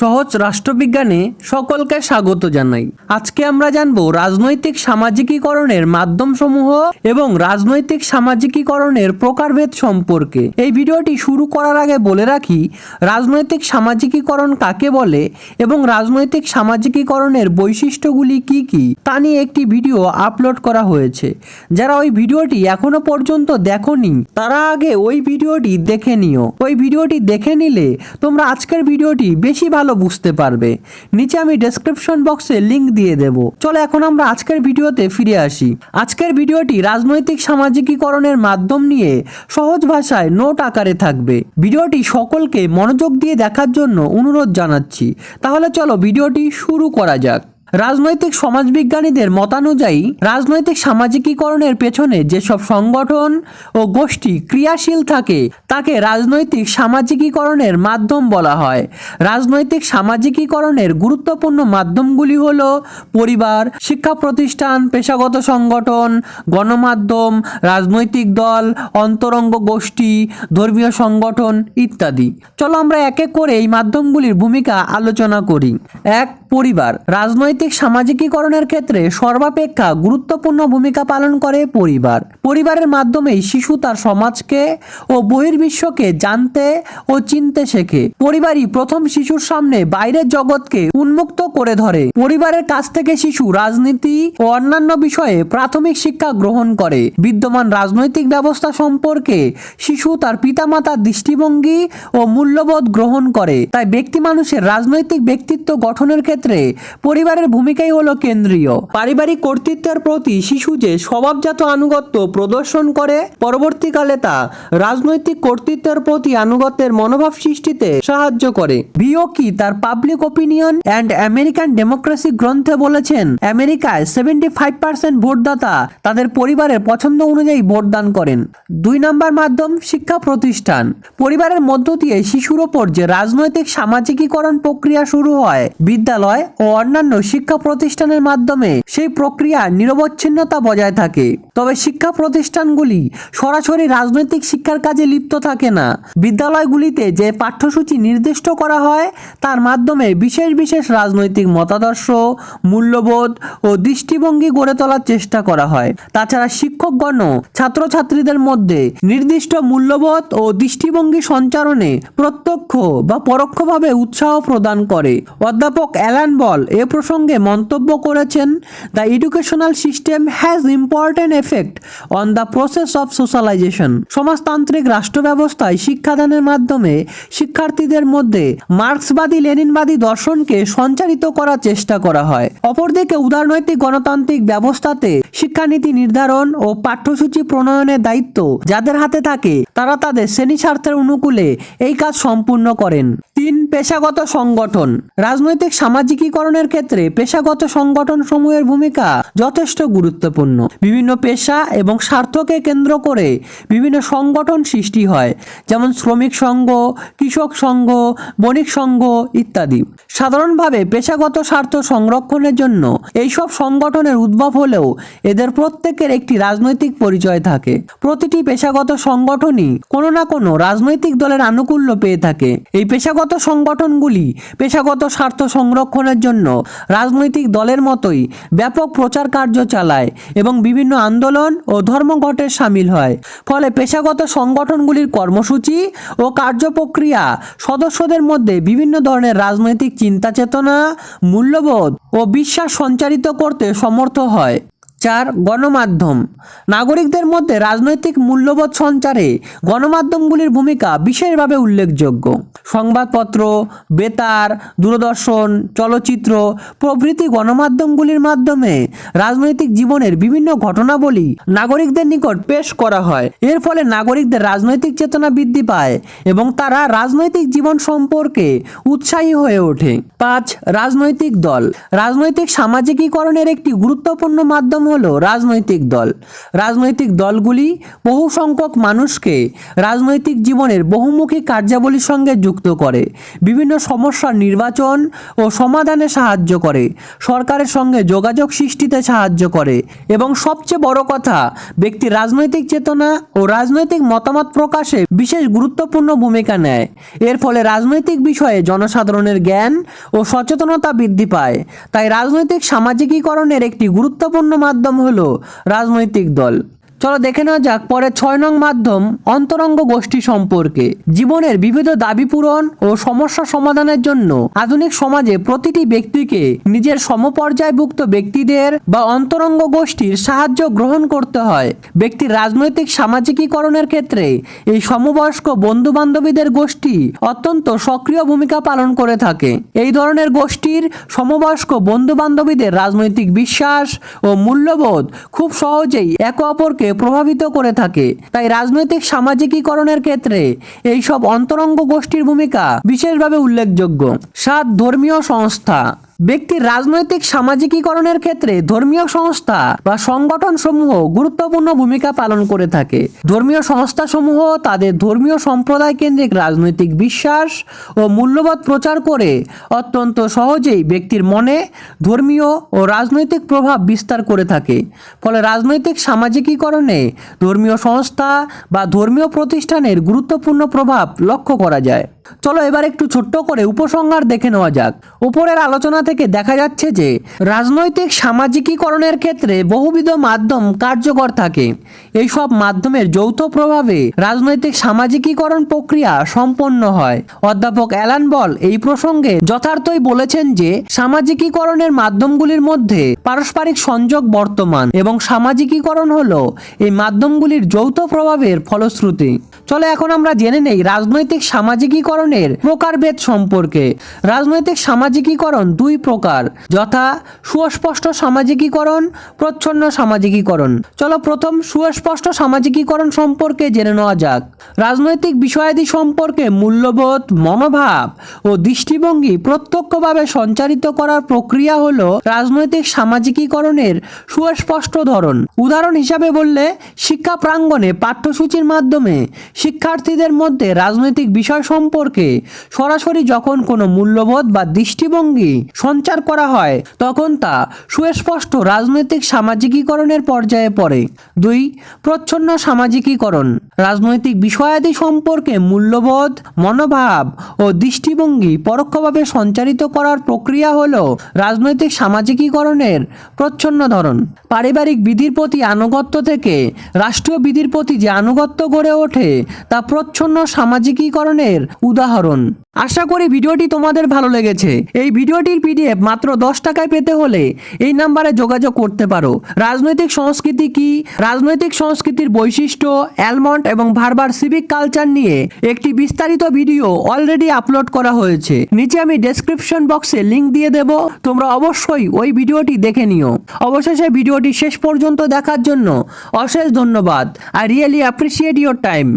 সহজ রাষ্ট্রবিজ্ঞানে সকলকে স্বাগত জানাই। আজকে আমরা জানব রাজনৈতিক সামাজিকীকরণের মাধ্যমসমূহ এবং রাজনৈতিক সামাজিকীকরণের প্রকারভেদ সম্পর্কে। এই ভিডিওটি শুরু করার আগে বলে রাখি, রাজনৈতিক সামাজিকীকরণ কাকে বলে এবং রাজনৈতিক সামাজিকীকরণের বৈশিষ্ট্যগুলি কি কি তা নিয়ে একটি ভিডিও আপলোড করা হয়েছে। যারা ওই ভিডিওটি এখনও পর্যন্ত দেখোনি, তারা আগে ওই ভিডিওটি দেখে নিও। ওই ভিডিওটি দেখে নিলে তোমরা আজকের ভিডিওটি বেশি ভালো বুঝতে পারবে। নিচে আমি ডেসক্রিপশন বক্সে লিঙ্ক দিয়ে দেব। চলো এখন আমরা আজকের ভিডিওতে ফিরে আসি। আজকের ভিডিওটি রাজনৈতিক সামাজিকীকরণের মাধ্যম নিয়ে সহজ ভাষায় নোট আকারে থাকবে। ভিডিওটি সকলকে মনোযোগ দিয়ে দেখার জন্য অনুরোধ জানাচ্ছি। তাহলে চলো ভিডিওটি শুরু করা যাক। রাজনৈতিক সমাজবিজ্ঞানীদের মতানুযায়ী, রাজনৈতিক সামাজিকীকরণের পেছনে যেসব সংগঠন ও গোষ্ঠী ক্রিয়াশীল থাকে, তাকে রাজনৈতিক সামাজিকীকরণের মাধ্যম বলা হয়। রাজনৈতিক সামাজিকীকরণের গুরুত্বপূর্ণ মাধ্যমগুলি হল পরিবার, শিক্ষা প্রতিষ্ঠান, পেশাগত সংগঠন, গণমাধ্যম, রাজনৈতিক দল, অন্তরঙ্গ গোষ্ঠী, ধর্মীয় সংগঠন ইত্যাদি। চলো আমরা এক এক করে এই মাধ্যমগুলির ভূমিকা আলোচনা করি। এক, পরিবার। রাজনৈতিক সামাজিকীকরণের ক্ষেত্রে সর্বাপেক্ষা গুরুত্বপূর্ণ ভূমিকা পালন করে পরিবার। পরিবারের মাধ্যমেই শিশু তার সমাজকে ও বহির্বিশ্বকে জানতে ও চিনতে শেখে। পরিবারই প্রথম শিশুর সামনে বাইরের জগৎকে উন্মুক্ত করে ধরে। পরিবারের কাছ থেকে শিশু রাজনীতি ও অন্যান্য বিষয়ে প্রাথমিক শিক্ষা গ্রহণ করে। বিদ্যমান রাজনৈতিক ব্যবস্থা সম্পর্কে শিশু তার পিতামাতার দৃষ্টিভঙ্গি ও মূল্যবোধ গ্রহণ করে। তাই ব্যক্তি মানুষের রাজনৈতিক ব্যক্তিত্ব গঠনের ক্ষেত্রে পরিবারের ভূমিকাই হলো কেন্দ্রীয়। পারিবারিক কর্তৃত্বের প্রতি শিশু যে স্বভাবজাত আনুগত্য প্রদর্শন করে, পরবর্তীকালে তা রাজনৈতিক কর্তৃত্বের প্রতি আনুগত্যের মনোভাব সৃষ্টিতে সাহায্য করে। বিওকি তার public opinion and American democracy গ্রন্থে বলেছেন, আমেরিকায় সেভেন্টি ফাইভ পার্সেন্ট ভোটদাতা তাদের পরিবারের পছন্দ অনুযায়ী ভোটদান করেন। দুই নম্বর মাধ্যম, শিক্ষা প্রতিষ্ঠান। পরিবারের মধ্য দিয়ে শিশুর ওপর যে রাজনৈতিক সামাজিকীকরণ প্রক্রিয়া শুরু হয়, বিদ্যালয় ও অন্যান্য শিক্ষা প্রতিষ্ঠানের মাধ্যমে সেই প্রক্রিয়া নিরবচ্ছিন্নতা বজায় থাকে। তবে শিক্ষা প্রতিষ্ঠানগুলি সরাসরি রাজনৈতিক শিক্ষার কাজে লিপ্ত থাকে না। বিদ্যালয়গুলিতে যে পাঠ্যসূচি নির্দিষ্ট করা হয়, তার মাধ্যমে বিশেষ বিশেষ রাজনৈতিক মতাদর্শ, মূল্যবোধ ও দৃষ্টিভঙ্গি গড়ে তোলার চেষ্টা করা হয়। তাছাড়া শিক্ষকগণ ছাত্রছাত্রীদের মধ্যে নির্দিষ্ট মূল্যবোধ ও দৃষ্টিভঙ্গি সঞ্চারণে প্রত্যক্ষ বা পরোক্ষভাবে উৎসাহ প্রদান করে। অধ্যাপক অ্যালান বল এ প্রসঙ্গে মন্তব্য করেছেন the educational system has important effect on the process of socialization সমাজতান্ত্রিক রাষ্ট্র ব্যবস্থায় শিক্ষাদানের মাধ্যমে শিক্ষার্থীদের মধ্যে মার্ক্সবাদী, লেনিনবাদী দর্শনকে সঞ্চারিত করার চেষ্টা করা হয়। অপরদিকে উদারনৈতিক গণতান্ত্রিক ব্যবস্থাতে শিক্ষানীতি নির্ধারণ ও পাঠ্যসূচি প্রণয়নের দায়িত্ব যাদের হাতে থাকে, তারা তাদের শ্রেণি স্বার্থের অনুকূলে এই কাজ সম্পূর্ণ করেন। তিন পেশাগত সংগঠন। রাজনৈতিক সামাজিকীকরণের ক্ষেত্রে পেশাগত সংগঠন সমূহের ভূমিকা যথেষ্ট গুরুত্বপূর্ণ। বিভিন্ন পেশা এবং স্বার্থকে কেন্দ্র করে বিভিন্ন সংগঠন সৃষ্টি হয়, যেমন শ্রমিক সংঘ, কৃষক সংঘ, বণিক সংঘ ইত্যাদি। সাধারণভাবে পেশাগত স্বার্থ সংরক্ষণের জন্য এইসব সংগঠনের উদ্ভব হলেও এদের প্রত্যেকের একটি রাজনৈতিক পরিচয় থাকে। প্রতিটি পেশাগত সংগঠনই কোনো না কোনো রাজনৈতিক দলের আনুকূল্য পেয়ে থাকে। এই পেশাগত সংগঠনগুলি, পেশাগত স্বার্থ সংরক্ষণের জন্য রাজনৈতিক দলের মতোই ব্যাপক প্রচার কার্য চালায় এবং বিভিন্ন আন্দোলন ও ধর্মঘটে সামিল হয়। ফলে পেশাগত সংগঠনগুলির কর্মসূচি ও কার্যপ্রক্রিয়া সদস্যদের মধ্যে বিভিন্ন ধরনের রাজনৈতিক চিন্তা চেতনা মূল্যবোধ ও বিশ্বাস সঞ্চারিত করতে সমর্থ হয়। চার গণমাধ্যম। নাগরিকদের মধ্যে রাজনৈতিক মূল্যবোধ সঞ্চারে গণমাধ্যমগুলির ভূমিকা বিশেষভাবে উল্লেখযোগ্য। সংবাদপত্র, বেতার, দূরদর্শন, চলচ্চিত্র প্রভৃতি গণমাধ্যমগুলির মাধ্যমে রাজনৈতিক জীবনের বিভিন্ন ঘটনাবলী নাগরিকদের নিকট পেশ করা হয়। এর ফলে নাগরিকদের রাজনৈতিক চেতনা বৃদ্ধি পায় এবং তারা রাজনৈতিক জীবন সম্পর্কে উৎসাহী হয়ে ওঠে। পাঁচ, রাজনৈতিক দল। রাজনৈতিক সামাজিকীকরণের একটি গুরুত্বপূর্ণ মাধ্যম হলো রাজনৈতিক দল। রাজনৈতিক দলগুলি বহু সংখ্যক মানুষকে রাজনৈতিক জীবনের বহুমুখী কার্যাবলীর সঙ্গে যুক্ত করে। বিভিন্ন সমস্যার নির্বাচন ও সমাধানে সাহায্য করে। সরকারের সঙ্গে যোগাযোগ সৃষ্টিতে সাহায্য করে। এবং সবচেয়ে বড় কথা ব্যক্তির রাজনৈতিক চেতনা ও রাজনৈতিক মতামত প্রকাশে বিশেষ গুরুত্বপূর্ণ ভূমিকা নেয়। এর ফলে রাজনৈতিক বিষয়ে জনসাধারণের জ্ঞান ও সচেতনতা বৃদ্ধি পায়। তাই রাজনৈতিক সামাজিকীকরণের একটি গুরুত্বপূর্ণ মাধ্যম হলো রাজনৈতিক দল। চলো দেখে নেওয়া যাক পরে ছয় নং মাধ্যম, অন্তরঙ্গ গোষ্ঠী সম্পর্কে। জীবনের বিবিধ দাবি পূরণ ও সমস্যা সমাধানের জন্য আধুনিক সমাজে প্রতিটি ব্যক্তিকে নিজের সমপর্যায়ভুক্ত ব্যক্তিদের বা অন্তরঙ্গ গোষ্ঠীর সাহায্য গ্রহণ করতে হয়। ব্যক্তির রাজনৈতিক সামাজিকীকরণের ক্ষেত্রে এই সমবয়স্ক বন্ধু বান্ধবীদের গোষ্ঠী অত্যন্ত সক্রিয় ভূমিকা পালন করে থাকে। এই ধরনের গোষ্ঠীর সমবয়স্ক বন্ধু বান্ধবীদের রাজনৈতিক বিশ্বাস ও মূল্যবোধ খুব সহজেই একে অপরকে প্রভাবিত করে থাকে। তাই রাজনৈতিক সামাজিকীকরণের ক্ষেত্রে এই সব অন্তরঙ্গ গোষ্ঠীর ভূমিকা বিশেষভাবে উল্লেখযোগ্য। সাত ধর্মীয় সংস্থা। ব্যক্তির রাজনৈতিক সামাজিকীকরণের ক্ষেত্রে ধর্মীয় সংস্থা বা সংগঠন সমূহ গুরুত্বপূর্ণ ভূমিকা পালন করে থাকে। ধর্মীয় সংস্থা সমূহ তাদের ধর্মীয় সম্প্রদায় কেন্দ্রিক রাজনৈতিক বিশ্বাস ও মূল্যবোধ প্রচার করে অত্যন্ত সহজেই ব্যক্তির মনে ধর্মীয় ও রাজনৈতিক প্রভাব বিস্তার করে থাকে। ফলে রাজনৈতিক সামাজিকীকরণে ধর্মীয় সংস্থা বা ধর্মীয় প্রতিষ্ঠানের গুরুত্বপূর্ণ প্রভাব লক্ষ্য করা যায়। চলো এবার একটু ছোট্ট করে উপসংহার দেখে নেওয়া যাক। উপরের আলোচনা থেকে দেখা যাচ্ছে যে, রাজনৈতিক সামাজিকীকরণের ক্ষেত্রে বহুবিধ মাধ্যম কার্যকর থাকে। এইসব মাধ্যমের যৌথ প্রভাবে রাজনৈতিক সামাজিকীকরণ প্রক্রিয়া সম্পন্ন হয়। অধ্যাপক অ্যালান বল এই প্রসঙ্গে যথার্থই বলেছেন যে, সামাজিকীকরণের মাধ্যমগুলির মধ্যে পারস্পরিক সংযোগ বর্তমান এবং সামাজিকীকরণ হলো এই মাধ্যমগুলির যৌথ প্রভাবের ফলশ্রুতি। চলে, এখন আমরা জেনে নেই রাজনৈতিক সামাজিকীকরণের প্রকারভেদ সম্পর্কে। রাজনৈতিক সামাজিকীকরণ দুই প্রকার, যথা সুস্পষ্ট সামাজিকীকরণ, প্রচ্ছন্ন সামাজিকীকরণ। চলো প্রথম সুস্পষ্ট সামাজিকীকরণ সম্পর্কে জেনে নেওয়া যাক। রাজনৈতিক বিষয়াদি সম্পর্কে মূল্যবোধ, মনোভাব ও দৃষ্টিভঙ্গি প্রত্যক্ষভাবে সঞ্চারিত করার প্রক্রিয়া হল রাজনৈতিক সামাজিকীকরণের সুস্পষ্ট ধরন। উদাহরণ হিসাবে বললে, শিক্ষা প্রাঙ্গণে পাঠ্যসূচির মাধ্যমে শিক্ষার্থীদের মধ্যে রাজনৈতিক বিষয় সম্পর্কে সরাসরি যখন কোনো মূল্যবোধ বা দৃষ্টিভঙ্গি সঞ্চার করা হয়, তখন তা সুস্পষ্ট রাজনৈতিক সামাজিকীকরণের পর্যায়ে পড়ে। দুই, প্রচ্ছন্ন সামাজিকীকরণ। রাজনৈতিক বিষয়াদি সম্পর্কে মূল্যবোধ, মনোভাব ও দৃষ্টিভঙ্গি পরোক্ষভাবে সঞ্চারিত করার প্রক্রিয়া হল রাজনৈতিক সামাজিকীকরণের প্রচ্ছন্ন ধরন। পারিবারিক বিধির প্রতি আনুগত্য থেকে রাষ্ট্রীয় বিধির প্রতি যে আনুগত্য গড়ে ওঠে তা প্রচ্ছন্ন সামাজিকীকরণের উদাহরণ। আশা করি ভিডিওটি তোমাদের ভালো লেগেছে। এই ভিডিওটির পিডিএফ মাত্র দশ টাকায় পেতে হলে এই নাম্বারে যোগাযোগ করতে পারো। রাজনৈতিক সংস্কৃতি কি? রাজনৈতিক সংস্কৃতির বৈশিষ্ট্য, অ্যালমন্ড এবং ভারবার সিভিক কালচার নিয়ে একটি বিস্তারিত ভিডিও অলরেডি আপলোড করা হয়েছে। নিচে আমি ডেসক্রিপশন বক্সে লিংক দিয়ে দেব। তোমরা অবশ্যই ওই ভিডিওটি দেখে নিও। অবশেষে ভিডিওটি শেষ পর্যন্ত দেখার জন্য অশেষ ধন্যবাদ। I really appreciate your time.